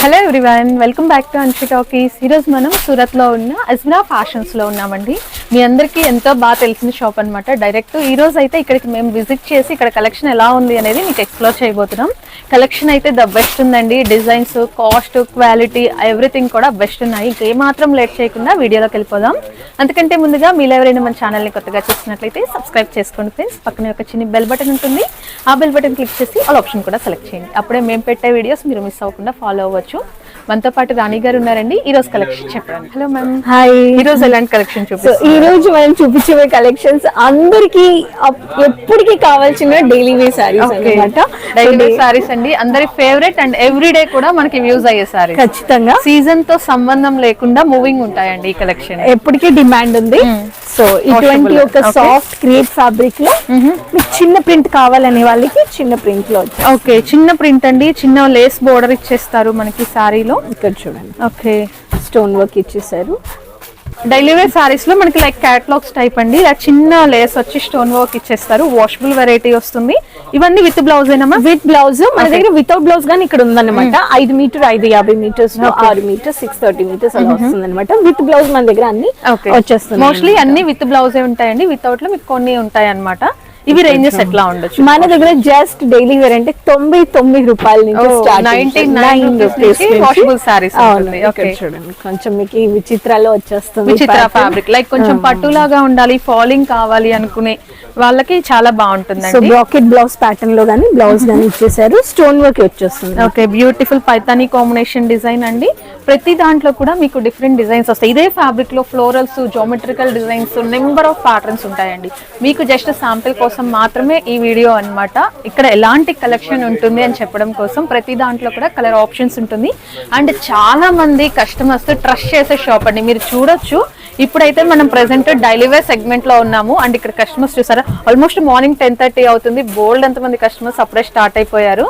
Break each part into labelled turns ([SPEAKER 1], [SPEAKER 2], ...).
[SPEAKER 1] Hello everyone welcome back to Anshi talkies ఈరోజు మనం సూరత్లో ఉన్న అజ్మరా ఫ్యాషన్స్లో ఉన్నామండి. మీ అందరికీ ఎంతో బాగా తెలిసిన షాప్ అనమాట డైరెక్ట్ ఈరోజు అయితే ఇక్కడికి మేము విజిట్ చేసి ఇక్కడ కలెక్షన్ ఎలా ఉంది అనేది మీకు ఎక్స్ప్లోర్ చేయబోతున్నాం. కలెక్షన్ అయితే ద బెస్ట్ ఉందండి. డిజైన్స్ కాస్ట్ క్వాలిటీ ఎవ్రీథింగ్ కూడా బెస్ట్ ఉన్నాయి. ఇంకే మాత్రం లేట్ చేయకుండా వీడియోలోకి వెళ్ళిపోదాం. అందుకంటే ముందుగా మీరు ఎవరైనా మన ఛానల్ని కొత్తగా చూసినట్లయితే సబ్స్క్రైబ్ చేసుకోండి ఫ్రెండ్స్ పక్కనే ఒక చిన్న బెల్ బటన్ ఉంటుంది. ఆ బెల్ బటన్ క్లిక్ చేసి ఆల్ ఆప్షన్ కూడా సెలెక్ట్ చేయండి. అప్పుడే మేము పెట్టే వీడియోస్ మీరు మిస్ అవ్వకుండా ఫాలో అవ్వచ్చు. fechou? మనతో పాటు రాణి గారు ఉన్నారండి. ఈ రోజు కలెక్షన్ చెప్పండి. హలో మ్యామ్
[SPEAKER 2] హాయ్
[SPEAKER 1] ఈ రోజు ఎలాంటి కలెక్షన్
[SPEAKER 2] సో
[SPEAKER 1] చూపిస్తారు?
[SPEAKER 2] ఈ రోజు మనం చూపించే కలెక్షన్స్ అందరికి ఎప్పటికీ కావాల్సిన డైలీ వే సారీస్ అన్నమాట.
[SPEAKER 1] డైలీ సారీస్ అండి. అందరి ఫేవరెట్ అండ్ ఎవ్రీ డే కూడా మనకి యూజ్ అయ్యే సారీస్
[SPEAKER 2] ఖచ్చితంగా.
[SPEAKER 1] సీజన్తో సంబంధం లేకుండా మూవింగ్ ఉంటాయండి ఈ కలెక్షన్
[SPEAKER 2] ఎప్పటికీ డిమాండ్ ఉంది. సో ఇటువంటి
[SPEAKER 1] Washable.
[SPEAKER 2] ఒక. సాఫ్ట్ క్రియేట్ ఫ్యాబ్రిక్లో మీకు చిన్న ప్రింట్ కావాలనే వాళ్ళకి చిన్న ప్రింట్లో
[SPEAKER 1] ఓకే చిన్న ప్రింట్ అండి. చిన్న లేస్ బోర్డర్ ఇచ్చేస్తారు మనకి సారీలో
[SPEAKER 2] ఇక్కడ చూడండి.
[SPEAKER 1] ఓకే.
[SPEAKER 2] స్టోన్ వర్క్ ఇచ్చేసారు
[SPEAKER 1] డైలీ వేర్ సారీస్లో మనకి లైక్ క్యాట్లాగ్స్ టైప్ అండి. ఇలా చిన్న లేస్ వచ్చి స్టోన్ వర్క్ ఇచ్చేస్తారు. వాషబుల్ వెరైటీ వస్తుంది. ఇవన్నీ విత్ బ్లౌజ్ ఏనమ్మా
[SPEAKER 2] విత్ బ్లౌజ్ మన దగ్గర వితౌట్ బ్లౌజ్ గానీ ఇక్కడ ఉందన్నమాట. ఐదు మీటర్ ఐదు యాభై మీటర్స్లో ఆరు మీటర్స్ సిక్స్ థర్టీ మీటర్స్ అలా వస్తుంది అనమాట విత్ బ్లౌజ్ మన దగ్గర అన్ని వచ్చేస్తుంది
[SPEAKER 1] మోస్ట్లీ అన్ని విత్ బ్లౌజే ఉంటాయండి. వితౌట్లో మీకు కొన్ని ఉంటాయి అన్నమాట ఇవి రేంజెస్ ఎట్లా ఉండొచ్చు
[SPEAKER 2] మన దగ్గర జస్ట్ డైలీ వేర్ అంటే తొంభై తొమ్మిది రూపాయల నుంచి స్టార్ట్
[SPEAKER 1] 99 rupees నుంచి washable sarees ఉంటుంది. Okay.
[SPEAKER 2] చూడండి కొంచెం మీకు విచిత్రాలు వచ్చేస్తుంది
[SPEAKER 1] విచిత్ర. ఫ్యాబ్రిక్ లైక్ కొంచెం పట్టులాగా ఉండాలి ఫాలింగ్ కావాలి అనుకునే వాళ్ళకి చాలా
[SPEAKER 2] సో
[SPEAKER 1] బాగుంటుందండి
[SPEAKER 2] బ్రాకెట్ బ్లౌజ్ ప్యాటర్న్లో గానీ బ్లౌజ్ గానీ ఇచ్చేసారు. స్టోన్ వర్క్ వచ్చేస్తుంది
[SPEAKER 1] okay beautiful Paithani combination design అండి. ప్రతి దాంట్లో కూడా మీకు డిఫరెంట్ డిజైన్స్ వస్తాయి. ఇదే ఫ్యాబ్రిక్లో florals geometrical designs number of patterns ఉంటాయండి. మీకు జస్ట్ శాంపిల్ కోసం మాత్రమే ఈ వీడియో అన్నమాట. ఇక్కడ ఎలాంటి కలెక్షన్ ఉంటుంది అని చెప్పడం కోసం ప్రతి దాంట్లో కూడా కలర్ ఆప్షన్స్ ఉంటుంది. అండ్ చాలా మంది కస్టమర్స్ ట్రస్ట్ చేసే షాప్ అండి. మీరు చూడొచ్చు. ఇప్పుడైతే మనం ప్రెసెంట్ డైలీ వేర్ సెగ్మెంట్లో ఉన్నాము. అండ్ ఇక్కడ కస్టమర్స్ చూసారా? ఆల్మోస్ట్ మార్నింగ్ టెన్ థర్టీ అవుతుంది. బోల్డ్ ఎంతమంది కస్టమర్స్ అప్పుడే స్టార్ట్ అయిపోయారు.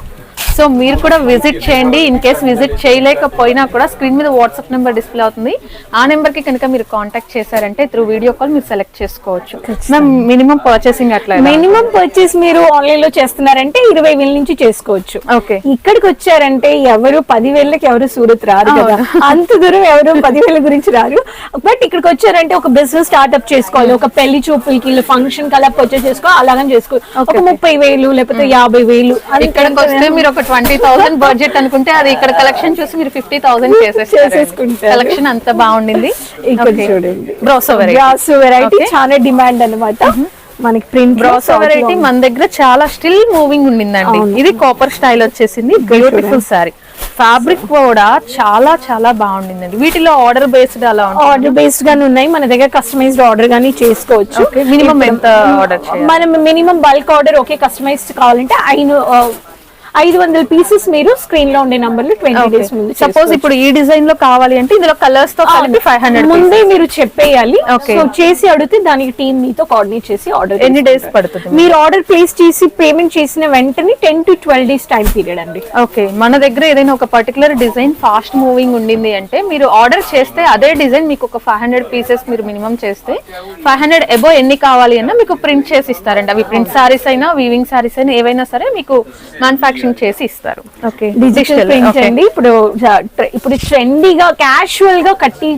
[SPEAKER 1] సో మీరు కూడా విజిట్ చేయండి. ఇన్ కేస్ విజిట్ చేయలేకపోయినా కూడా స్క్రీన్ మీద వాట్సాప్ నెంబర్ డిస్ప్లే అవుతుంది. ఆ నెంబర్కి కనుక మీరు కాంటాక్ట్ చేశారంటే త్రూ వీడియో కాల్ మీరు సెలెక్ట్ చేసుకోవచ్చు. మ్యామ్ మినిమం పర్చేసింగ్ అట్లా
[SPEAKER 2] మినిమం పర్చేస్ మీరు ఆన్లైన్లో చేస్తున్నారంటే ఇరవై వేల నుంచి చేసుకోవచ్చు.
[SPEAKER 1] ఓకే.
[SPEAKER 2] ఇక్కడికి వచ్చారంటే ఎవరు పదివేలకి ఎవరు సూరత్ రారు కదా. అంత దూరం ఎవరు పదివేల గురించి రారు. బట్ ఇక్కడికి వచ్చారంటే ఒక బిజినెస్ స్టార్ట్అప్ చేసుకోవాలి. ఒక పెళ్ళి చూపులకి ఫంక్షన్ కలా పర్చేస్ చేసుకో అలాగని చేసుకో. ఒక ముప్పై వేలు లేకపోతే యాభై వేలు
[SPEAKER 1] ఇక్కడికి వస్తే మీరు ఒక ట్వంటీ థౌసండ్ బడ్జెట్ అనుకుంటే అది ఇక్కడ కలెక్షన్ చూసి మీరు ఫిఫ్టీ థౌసండ్ చేసేస్తారు.
[SPEAKER 2] చేసేసుకుంటారు.
[SPEAKER 1] కలెక్షన్ అంత బాగుండింది.
[SPEAKER 2] ఇక్కడ చూడండి.
[SPEAKER 1] బ్రోసో వెరైటీ
[SPEAKER 2] చాలా డిమాండ్ అన్నమాట. మనకి ప్రింట్
[SPEAKER 1] బ్రోసో వెరైటీ మన దగ్గర చాలా స్టిల్ మూవింగ్ ఉండిందండి. ఇది కాపర్ స్టైల్ వచ్చేసింది. బ్యూటిఫుల్ సారీ ఫ్యాబ్రిక్ కూడా చాలా చాలా బాగుండిందండి. వీటిలో ఆర్డర్ బేస్డ్ అలా
[SPEAKER 2] ఆర్డర్ బేస్డ్ గానే ఉన్నాయి. మన దగ్గర కస్టమైజ్డ్ ఆర్డర్ గానీ చేసుకోవచ్చు.
[SPEAKER 1] మినిమం ఎంత ఆర్డర్
[SPEAKER 2] మనం మినిమం బల్క్ ఆర్డర్ ఒకే కస్టమైజ్డ్ కావాలంటే ఐదు ఐదు వందల పీసెస్ మీరు స్క్రీన్లో ఉండే నంబర్లో ట్వంటీ డేస్ ముందు
[SPEAKER 1] సపోజ్ ఇప్పుడు ఈ డిజైన్లో కావాలి అంటే ఇందులో కలర్స్తో కలిపి ఫైవ్ హండ్రెడ్
[SPEAKER 2] ముందే మీరు చెప్పేయాలి. సో చేసి అడిగితే దానికి టీమ్ మీతో కోఆర్డినేట్ చేసి ఆర్డర్
[SPEAKER 1] ఎన్ని డేస్ పడుతుంది?
[SPEAKER 2] మీరు ఆర్డర్ ప్లేస్ చేసి పేమెంట్ చేసిన వెంటనే ten to twelve days time period అండి.
[SPEAKER 1] ఓకే మన దగ్గర ఏదైనా ఒక పర్టికులర్ డిజైన్ ఫాస్ట్ మూవింగ్ ఉండింది అంటే మీరు ఆర్డర్ చేస్తే అదే డిజైన్ మీకు ఒక ఫైవ్ హండ్రెడ్ పీసెస్ మీరు మినిమం చేస్తే ఫైవ్ హండ్రెడ్ ఎబో ఎన్ని కావాలి అన్నా మీకు ప్రింట్ చేసి ఇస్తారండి. అవి ప్రింట్ సారీస్ అయినా వీవింగ్ సారీస్ అయినా ఏవైనా సరే మీకు మ్యానుఫాక్చరింగ్ చేసి ఇస్తారు.
[SPEAKER 2] డిజిటల్ అండి ఇప్పుడు ఇప్పుడు ట్రెండీగా క్యాషువల్గా కట్టి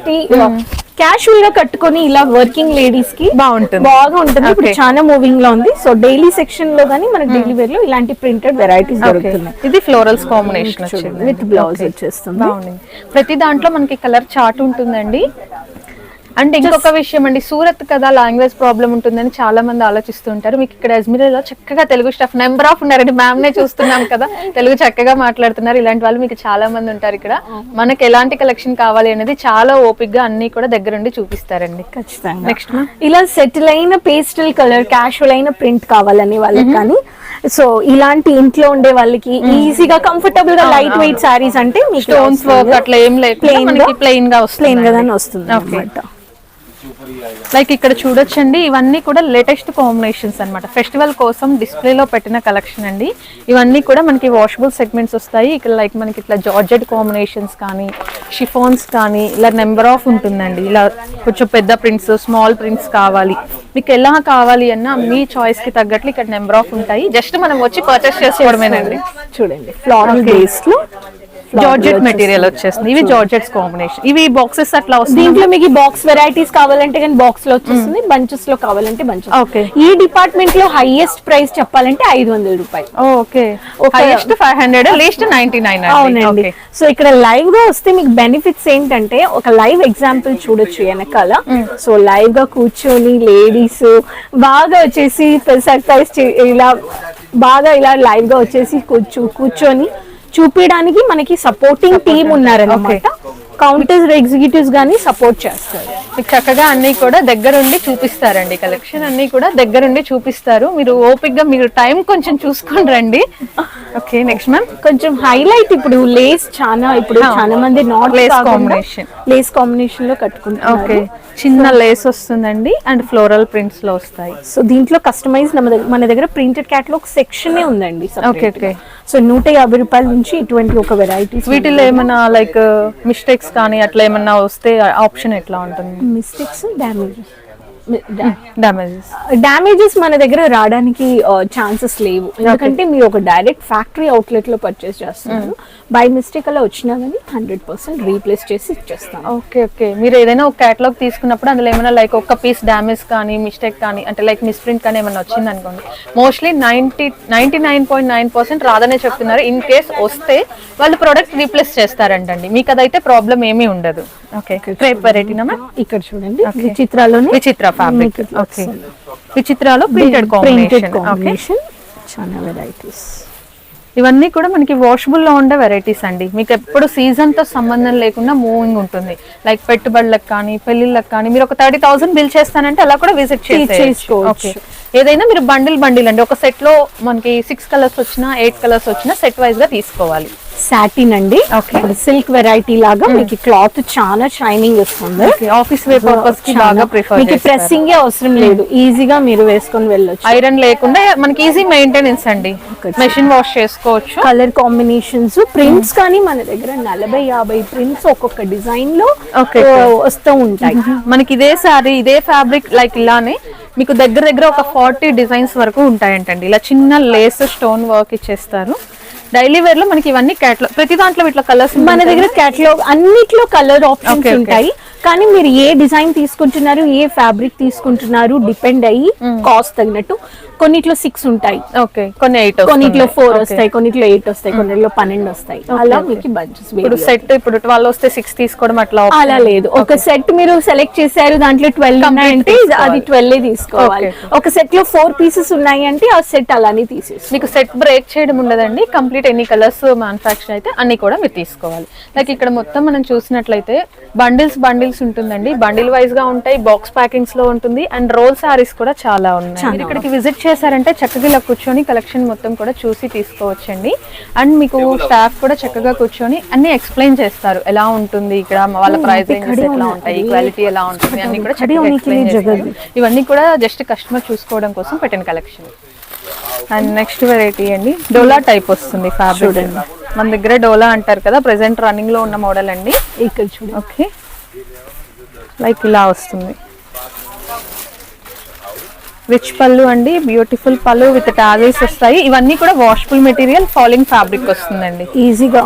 [SPEAKER 2] క్యాషువల్గా కట్టుకొని ఇలా వర్కింగ్ లేడీస్కి
[SPEAKER 1] బాగుంటుంది.
[SPEAKER 2] బాగా ఉంటుంది ఇప్పుడు. చాలా మూవింగ్లో ఉంది. సో డైలీ సెక్షన్లో గానీ మనకి డైలీ వేర్లో ఇలాంటి ప్రింటెడ్ వెరైటీస్ దొరుకుతున్నాయి.
[SPEAKER 1] ఇది ఫ్లోరల్స్ కాంబినేషన్
[SPEAKER 2] విత్ బ్లౌజ్ వచ్చేస్తుంది.
[SPEAKER 1] బాగుంది. ప్రతి దాంట్లో మనకి కలర్ చార్ట్ ఉంటుందండి. అండ్ ఇంకొక విషయం అండి సూరత్ కదా లాంగ్వేజ్ ప్రాబ్లం ఉంటుందని చాలా మంది ఆలోచిస్తుంటారు మీకు ఇక్కడ అజ్మీర్లో చక్కగా తెలుగు స్టాఫ్ నెంబర్ ఆఫ్ ఉన్నారండి. మ్యామ్ నే చూస్తున్నాం కదా. తెలుగు చక్కగా మాట్లాడుతున్నారు. ఇలాంటి వాళ్ళు మీకు చాలా మంది ఉంటారు ఇక్కడ. మనకి ఎలాంటి కలెక్షన్ కావాలి అనేది చాలా ఓపిక్గా అన్ని కూడా దగ్గరుండి చూపిస్తారండి.
[SPEAKER 2] ఖచ్చితంగా.
[SPEAKER 1] నెక్స్ట్
[SPEAKER 2] ఇలా సెటిల్ అయిన పేస్టల్ కలర్ క్యాషువల్ అయిన ప్రింట్ కావాలనే వాళ్ళకి కానీ సో ఇలాంటి ఇంట్లో ఉండే వాళ్ళకి ఈజీగా కంఫర్టబుల్గా లైట్ వెయిట్ సారీస్ అంటే
[SPEAKER 1] స్టోన్స్ వర్క్ అట్లా ఏం మనకి
[SPEAKER 2] గా-
[SPEAKER 1] ప్లెయిన్గా వస్తుంది
[SPEAKER 2] ప్లెయిన్ గానే వస్తుంది
[SPEAKER 1] Okay. లైక్ ఇక్కడ చూడొచ్చండి ఇవన్నీ కూడా లేటెస్ట్ కాంబినేషన్స్ అన్నమాట. ఫెస్టివల్ కోసం డిస్ప్లేలో పెట్టిన కలెక్షన్ అండి. ఇవన్నీ కూడా మనకి వాషబుల్ సెగ్మెంట్స్ వస్తాయి. ఇక్కడ లైక్ మనకి ఇట్లా జార్జెట్ కాంబినేషన్స్ కానీ షిఫాన్స్ కానీ ఇలా నెంబర్ ఆఫ్ ఉంటుందండి. ఇలా కొంచెం పెద్ద ప్రింట్స్ స్మాల్ ప్రింట్స్ కావాలి. మీకు ఎలా కావాలి అన్నా మీ చాయిస్కి తగ్గట్లు ఇక్కడ నెంబర్ ఆఫ్ ఉంటాయి. జస్ట్ మనం వచ్చి పర్చేస్ చేసుకోవడమేనండి.
[SPEAKER 2] చూడండి ఫ్లారల్ బేస్లో
[SPEAKER 1] జార్జెట్ మెటీరియల్ వచ్చేస్తుంది. ఇవి జార్జెట్స్ కాంబినేషన్ ఇవి బాక్సెస్ అట్లా వస్తుంది
[SPEAKER 2] దీంట్లో మీకు బాక్స్ వెరైటీస్ కావాలంటే కానీ బాక్స్లో వచ్చేస్తుంది బంచెస్లో కావాలంటే బంచెస్
[SPEAKER 1] Okay.
[SPEAKER 2] ఈ డిపార్ట్మెంట్లో హైయెస్ట్ ప్రైస్ చెప్పాలంటే ఐదు వందల రూపాయలు.
[SPEAKER 1] Okay highest five hundred least ninety nine
[SPEAKER 2] అవునండి. సో ఇక్కడ లైవ్గా వస్తే మీకు బెనిఫిట్స్ ఏంటంటే ఒక లైవ్ ఎగ్జాంపుల్ చూడొచ్చు వెనకాల. సో లైవ్గా కూర్చొని లేడీస్ బాగా వచ్చేసి సర్ప్రైజ్ ఇలా బాగా ఇలా లైవ్గా వచ్చేసి కూర్చో కూర్చొని చూపించడానికి మనకి సపోర్టింగ్ టీమ్ ఉన్నారన్నమాట. కౌంటర్స్ ఎగ్జిక్యూటివ్స్ గానీ సపోర్ట్ చేస్తారు.
[SPEAKER 1] మీకు చక్కగా అన్ని కూడా దగ్గరుండి చూపిస్తారండి. కలెక్షన్ అన్ని కూడా దగ్గరుండి చూపిస్తారు. మీరు ఓపిక్గా మీరు టైం కొంచెం చూసుకొని రండి. Okay next ma'am.
[SPEAKER 2] కొంచెం హైలైట్ ఇప్పుడు లేస్ చాలా ఇప్పుడు. చాలా మంది నాట్
[SPEAKER 1] Lace combination.
[SPEAKER 2] లేస్ కాంబినేషన్లో కట్టుకుంటున్నారు.
[SPEAKER 1] ఓకే చిన్న లేస్ వస్తుందండి అండ్ ఫ్లోరల్ ప్రింట్స్లో వస్తాయి.
[SPEAKER 2] సో దీంట్లో కస్టమైజ్ మన దగ్గర మన దగ్గర ప్రింటెడ్ క్యాటలాగ్ సెక్షన్ ఉందండి
[SPEAKER 1] ఓకే ఓకే.
[SPEAKER 2] సో నూట యాభై రూపాయల నుంచి ఇటువంటి ఒక వెరైటీస్
[SPEAKER 1] వీటిలో ఏమైనా లైక్ మిస్టేక్స్ కానీ అట్లా ఏమన్నా వస్తే ఆప్షన్ ఎట్లా ఉంటుంది?
[SPEAKER 2] మిస్టేక్స్ డ్యామేజ్
[SPEAKER 1] డ్యామేజెస్
[SPEAKER 2] డ్యామేజెస్ మన దగ్గర రావడానికి ఛాన్సెస్ లేవు. ఎందుకంటే మీరు ఒక డైరెక్ట్ ఫ్యాక్టరీ అవుట్లెట్లో పర్చేస్ చేస్తున్నారు. బై మిస్టేక్ అలా వచ్చినా కానీ హండ్రెడ్ పర్సెంట్ రీప్లేస్ చేసి ఇచ్చేస్తాం
[SPEAKER 1] ఓకే ఓకే మీరు ఏదైనా ఒక కేటలాగ్ తీసుకున్నప్పుడు అందులో ఏమైనా లైక్ ఒక పీస్ డ్యామేజ్ కానీ మిస్టేక్ కానీ అంటే లైక్ మిస్ప్రింట్ కానీ ఏమైనా వచ్చింది అనుకోండి. Mostly ninety ninety nine point nine percent రాదనే చెప్తున్నారు. ఇన్ కేస్ వస్తే వాళ్ళు ప్రోడక్ట్ రీప్లేస్ చేస్తారంటండి. మీకు అదైతే ప్రాబ్లం ఏమీ ఉండదు. ఓకే క్రేప్ వెరైటీనా
[SPEAKER 2] ఇక్కడ చూడండి. విచిత్రాలోనే
[SPEAKER 1] విచిత్ర ఫ్యాబ్రిక్ ఓకే విచిత్రాలో ప్రింటెడ్ కాంబినేషన్
[SPEAKER 2] చాలా వెరైటీస్
[SPEAKER 1] ఇవన్నీ కూడా మనకి వాషబుల్లో ఉండే వెరైటీస్ అండి. మీకు ఎప్పుడు సీజన్తో సంబంధం లేకుండా మూవింగ్ ఉంటుంది. లైక్ పెట్టుబడులకు కానీ పెళ్ళిళ్ళకి కానీ మీరు ఒక థర్టీ థౌసండ్ బిల్ చేస్తానంటే అలా కూడా విజిట్. ఓకే ఏదైనా మీరు బండిల్ బండిల్ అండి. ఒక సెట్లో మనకి సిక్స్ కలర్స్ వచ్చినా ఎయిట్ కలర్స్ వచ్చినా సెట్ వైజ్గా తీసుకోవాలి.
[SPEAKER 2] సాటిన్ అండి. సిల్క్ వెరైటీ లాగా మీకు క్లాత్ చాలా షైనింగ్ వస్తుంది
[SPEAKER 1] ఆఫీస్ వే పర్పస్కి బాగా ప్రిఫర్
[SPEAKER 2] మీకు ప్రెస్సింగ్ అవసరం లేదు. ఈజీగా మీరు వేసుకొని వెళ్ళొచ్చు.
[SPEAKER 1] ఐరన్ లేకుండా మనకి ఈజీ మెయింటెనెన్స్ అండి. మెషిన్ వాష్ చేసుకోవచ్చు.
[SPEAKER 2] కలర్ కాంబినేషన్స్ ప్రింట్స్ కానీ మన దగ్గర నలభై యాభై ప్రింట్స్ ఒక్కొక్క
[SPEAKER 1] డిజైన్లో.
[SPEAKER 2] వస్తూ ఉంటాయి.
[SPEAKER 1] మనకి ఇదే సారీ ఇదే ఫ్యాబ్రిక్ లైక్ ఇలానే మీకు దగ్గర దగ్గర ఒక ఫార్టీ డిజైన్స్ వరకు ఉంటాయంటండి. ఇలా చిన్న లేస్ స్టోన్ వర్క్ ఇచ్చేస్తారు. డైలీ వేర్లో మనకి ఇవన్నీ క్యాట్లో ప్రతి దాంట్లో ఇట్లా కలర్స్
[SPEAKER 2] మన దగ్గర కేటలాగ్ అన్నిట్లో కలర్ ఆప్షన్స్. ఉంటాయి. కానీ మీరు ఏ డిజైన్ తీసుకుంటున్నారు ఏ ఫ్యాబ్రిక్ తీసుకుంటున్నారు డిపెండ్ అయ్యి కాస్ట్ తగినట్టు కొన్నిట్లో సిక్స్ ఉంటాయి.
[SPEAKER 1] ఓకే కొన్ని ఎయిట్
[SPEAKER 2] కొన్నిట్లో ఫోర్ వస్తాయి కొన్నిట్లో ఎయిట్ వస్తాయి కొన్నిట్లో పన్నెండు వస్తాయి. అలా మీకు బంచెస్
[SPEAKER 1] ఇప్పుడు సెట్ ఇప్పుడు ట్వెల్వ్ వస్తే సిక్స్ తీసుకోవడం అట్లా.
[SPEAKER 2] అలా లేదు. ఒక సెట్ మీరు సెలెక్ట్ చేశారు దాంట్లో ట్వెల్వ్ ఉన్నాయంటే అది. ట్వెల్వ్ తీసుకోవాలి. ఒక సెట్లో ఫోర్ పీసెస్ ఉన్నాయి అంటే ఆ సెట్ అలానే తీసేసి
[SPEAKER 1] మీకు సెట్ బ్రేక్ చేయడం ఉండదండి కంప్లీట్ ఎన్ని కలర్స్ మ్యానుఫాక్చర్ అయితే అన్ని కూడా మీరు తీసుకోవాలి. లైక్ ఇక్కడ మొత్తం మనం చూసినట్లయితే బండిల్స్ బండిల్స్ ఉంటుందండి. బండిల్ వైజ్గా ఉంటాయి బాక్స్ ప్యాకింగ్స్లో ఉంటుంది అండ్ రోల్ సారీస్ కూడా చాలా ఉన్నాయి. మీరు ఇక్కడికి విజిట్ చేశారంటే చక్కగా ఇలా కూర్చొని కలెక్షన్ మొత్తం కూడా చూసి తీసుకోవచ్చండి. అండ్ మీకు స్టాఫ్ కూడా చక్కగా కూర్చొని అన్ని ఎక్స్ప్లెయిన్ చేస్తారు. ఎలా ఉంటుంది ఇక్కడ వాళ్ళ ప్రైస్ ఎట్లా ఉంటాయి క్వాలిటీ ఎలా ఉంటుంది అన్ని కూడా. ఇవన్నీ కూడా జస్ట్ కస్టమర్ చూసుకోవడం కోసం పెట్టిన కలెక్షన్ అండ్ నెక్స్ట్ వెరైటీ అండి. డోలా టైప్ వస్తుంది ఫ్యాబ్రిక్ మన దగ్గర డోలా అంటారు కదా ప్రెసెంట్ రన్నింగ్లో ఉన్న మోడల్ అండి.
[SPEAKER 2] ఇక్కడ చూడండి.
[SPEAKER 1] ఓకే లైక్ ఇలా వస్తుంది. రిచ్ పళ్ళు అండి? బ్యూటిఫుల్ పళ్ళు విత్ టాజెస్ వస్తాయి. ఇవన్నీ కూడా వాషబుల్ మెటీరియల్ ఫాలింగ్ ఫ్యాబ్రిక్ వస్తుందండి.
[SPEAKER 2] ఈజీగా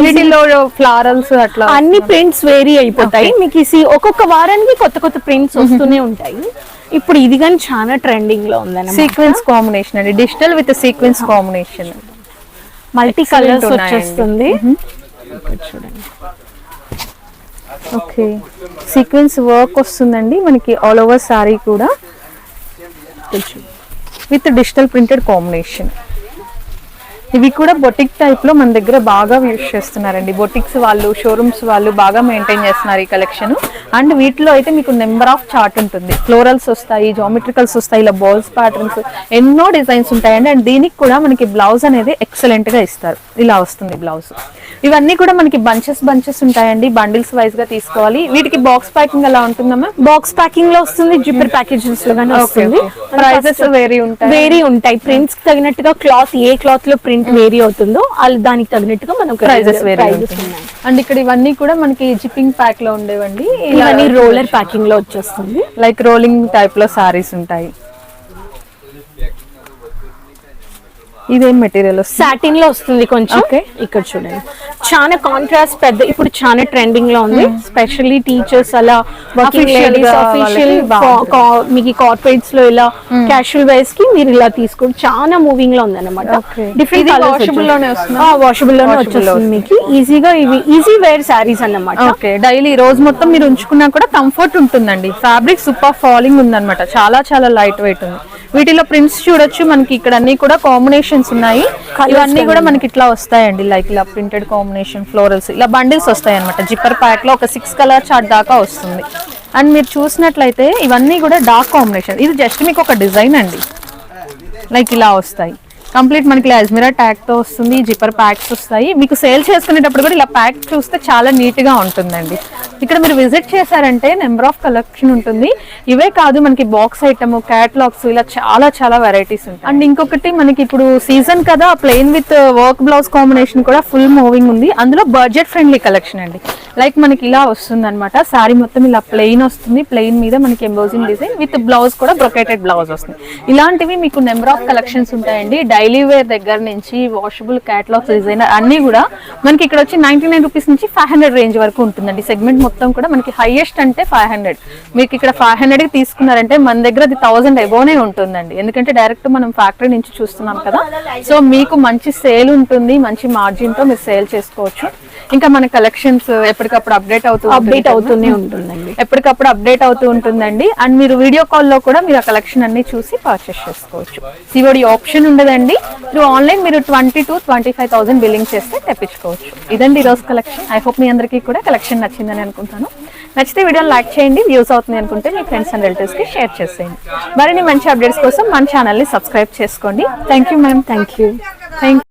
[SPEAKER 1] వీటిలో ఫ్లారల్స్ అట్లా
[SPEAKER 2] అన్ని ప్రింట్స్ వేరీ అయిపోతాయి. మీకు ఈ ఒక్కొక్క వారానికి కొత్త కొత్త ప్రింట్స్ వస్తూనే ఉంటాయి. ఇప్పుడు ఇది కానీ చాలా ట్రెండింగ్లో ఉందన్నమాట.
[SPEAKER 1] సీక్వెన్స్ కాంబినేషన్ అండి. Digital with sequence combination
[SPEAKER 2] multi colours. వచ్చేస్తుంది. ఇక్కడ చూడండి.
[SPEAKER 1] ఓకే సీక్వెన్స్ వర్క్ వస్తుందండి. మనకి ఆల్ ఓవర్ సారీ కూడా.
[SPEAKER 2] ఇక్కడ
[SPEAKER 1] విత్ డిజిటల్ ప్రింటెడ్ కాంబినేషన్ ఇవి కూడా బొటిక్ టైప్లో మన దగ్గర బాగా యూస్ చేస్తున్నారండి. బొటిక్స్ వాళ్ళు షోరూమ్స్ వాళ్ళు బాగా మెయింటైన్ చేస్తున్నారు ఈ కలెక్షన్ అండ్ వీటిలో అయితే మీకు నెంబర్ ఆఫ్ చార్ట్ ఉంటుంది. ఫ్లోరల్స్ వస్తాయి జామెట్రికల్స్ వస్తాయి ఇలా బాల్స్ ప్యాటర్న్స్ ఎన్నో డిజైన్స్ ఉంటాయండి. అండ్ దీనికి కూడా మనకి బ్లౌజ్ అనేది ఎక్సలెంట్గా ఇస్తారు. ఇలా వస్తుంది బ్లౌజ్ ఇవన్నీ కూడా మనకి బంచెస్ బంచెస్ ఉంటాయండి. బండిల్స్ వైజ్గా తీసుకోవాలి. వీటికి బాక్స్ ప్యాకింగ్ అలా ఉంటుందమ్మా
[SPEAKER 2] బాక్స్ ప్యాకింగ్లో వస్తుంది జిప్పర్ ప్యాకేజెస్లో గానీ వస్తుంది.
[SPEAKER 1] ప్రైజెస్ వేరీ ఉంటాయి.
[SPEAKER 2] వేరీ ఉంటాయి. ప్రింట్స్ తగినట్టుగా క్లాత్ ఏ క్లాత్లో ప్రింట్ వేరీ అవుతుందో అది దానికి తగినట్టుగా మనం
[SPEAKER 1] ప్రైజెస్ వేరే
[SPEAKER 2] ప్రైజెస్ ఉన్నాయి.
[SPEAKER 1] అండ్ ఇక్కడ ఇవన్నీ కూడా మనకి జిప్పింగ్ ప్యాక్లో ఉండేవండి.
[SPEAKER 2] ఇవన్నీ రోలర్ ప్యాకింగ్లో వచ్చేస్తుంది.
[SPEAKER 1] లైక్ రోలింగ్ టైప్లో సారీస్ ఉంటాయి. ఇదేం మెటీరియల్
[SPEAKER 2] సాటిన్లో వస్తుంది కొంచెం. ఇక్కడ చూడండి. చాలా కాంట్రాస్ట్ పెద్ద ఇప్పుడు చాలా ట్రెండింగ్లో ఉంది. స్పెషల్లీ టీచర్స్ అలా వర్కింగ్ లేడీస్ అఫీషియల్. మీకు కార్పొరేట్స్లో ఇలా క్యాషువల్ వేస్కి మీరు ఇలా తీసుకోండి చాలా మూవింగ్లో ఉంది అనమాట. డిఫరెంట్
[SPEAKER 1] washable లోనే? వాషబుల్లోనే
[SPEAKER 2] వచ్చేస్తుంది మీకు. ఈజీగా ఇవి ఈజీ వేర్ శారీస్ అన్నమాట.
[SPEAKER 1] ఓకే డైలీ రోజు మొత్తం మీరు ఉంచుకున్నా కూడా కంఫర్ట్ ఉంటుందండి. ఫ్యాబ్రిక్ సూపర్ ఫాలింగ్ ఉందన్నమాట. చాలా చాలా లైట్ వెయిట్ ఉంది. వీటిలో ప్రింట్స్ చూడొచ్చు. మనకి ఇక్కడ అన్ని కూడా కాంబినేషన్స్ ఉన్నాయి. ఇవన్నీ కూడా మనకి ఇట్లా వస్తాయండి. లైక్ ఇలా ప్రింటెడ్ కాంబినేషన్ ఫ్లోరల్స్ ఇలా బండిల్స్ వస్తాయి అనమాట జిప్పర్ ప్యాక్లో ఒక సిక్స్ కలర్ చార్ట్ దాకా వస్తుంది. అండ్ మీరు చూసినట్లయితే ఇవన్నీ కూడా డార్క్ కాంబినేషన్ ఇది జస్ట్ మీకు ఒక డిజైన్ అండి. లైక్ ఇలా వస్తాయి. కంప్లీట్ మనకి ఇలా అజ్మిరా ట్యాగ్తో వస్తుంది. జిప్పర్ ప్యాక్స్ వస్తాయి. మీకు సేల్ చేసుకునేటప్పుడు కూడా ఇలా ప్యాక్ చూస్తే చాలా నీట్గా ఉంటుందండి. ఇక్కడ మీరు విజిట్ చేశారంటే నెంబర్ ఆఫ్ కలెక్షన్ ఉంటుంది. ఇవే కాదు మనకి బాక్స్ ఐటమ్ క్యాటలాగ్స్ ఇలా చాలా చాలా వెరైటీస్ ఉంటాయి. అండ్ ఇంకొకటి మనకి ఇప్పుడు సీజన్ కదా plain with work blouse combination కూడా ఫుల్ మూవింగ్ ఉంది. అందులో బడ్జెట్ ఫ్రెండ్లీ కలెక్షన్ అండి. లైక్ మనకి ఇలా వస్తుంది అనమాట శారీ మొత్తం ఇలా ప్లెయిన్ వస్తుంది. ప్లెయిన్ మీద మనకి ఎంబోజింగ్ డిజైన్ విత్ బ్లౌజ్ కూడా బ్రొకేటెడ్ బ్లౌజ్ వస్తుంది. ఇలాంటివి మీకు నెంబర్ ఆఫ్ కలెక్షన్స్ ఉంటాయండి. డైలీ వేర్ దగ్గర నుంచి వాషబుల్ క్యాటలాగ్స్ డిజైనర్ అన్ని కూడా మనకి ఇక్కడ వచ్చి నైన్టీ నైన్ రూపీస్ నుంచి ఫైవ్ హండ్రెడ్ రేంజ్ వరకు ఉంటుందండి. సెగ్మెంట్ మొత్తం కూడా మనకి హైయెస్ట్ అంటే ఫైవ్ హండ్రెడ్ మీకు ఇక్కడ ఫైవ్ హండ్రెడ్కి తీసుకున్నారంటే మన దగ్గర అది థౌసండ్ ఎబోనే ఉంటుందండి. ఎందుకంటే డైరెక్ట్ మనం ఫ్యాక్టరీ నుంచి చూస్తున్నాం కదా. సో మీకు మంచి సేల్ ఉంటుంది మంచి మార్జిన్తో మీరు సేల్ చేసుకోవచ్చు. ఇంకా మన కలెక్షన్స్ ఎప్పటికప్పుడు అప్డేట్ అవుతూ
[SPEAKER 2] అప్డేట్. అవుతూనే ఉంటుందండి.
[SPEAKER 1] ఎప్పటికప్పుడు అప్డేట్ అవుతూ ఉంటుందండి. అండ్ మీరు వీడియో కాల్లో కూడా మీరు ఆ కలెక్షన్ అన్ని చూసి పర్చేస్ చేసుకోవచ్చు. సివోడి ఆప్షన్ ఉండదండి. త్రూ ఆన్లైన్ మీరు twenty to twenty five thousand billing చేస్తే తెప్పించుకోవచ్చు. ఇదండి ఈరోజు కలెక్షన్ ఐ హోప్ మీ అందరికీ కూడా కలెక్షన్ నచ్చిందని అనుకుంటాను. నచ్చితే వీడియోని లైక్ చేయండి వ్యూస్ అవుతుంది అనుకుంటే మీ ఫ్రెండ్స్ అండ్ రిలేటివ్స్కి షేర్ చేసేయండి. మరిన్ని మంచి అప్డేట్స్ కోసం మన ఛానల్ని సబ్స్క్రైబ్ చేసుకోండి. Thank you ma'am
[SPEAKER 2] thank you
[SPEAKER 1] thank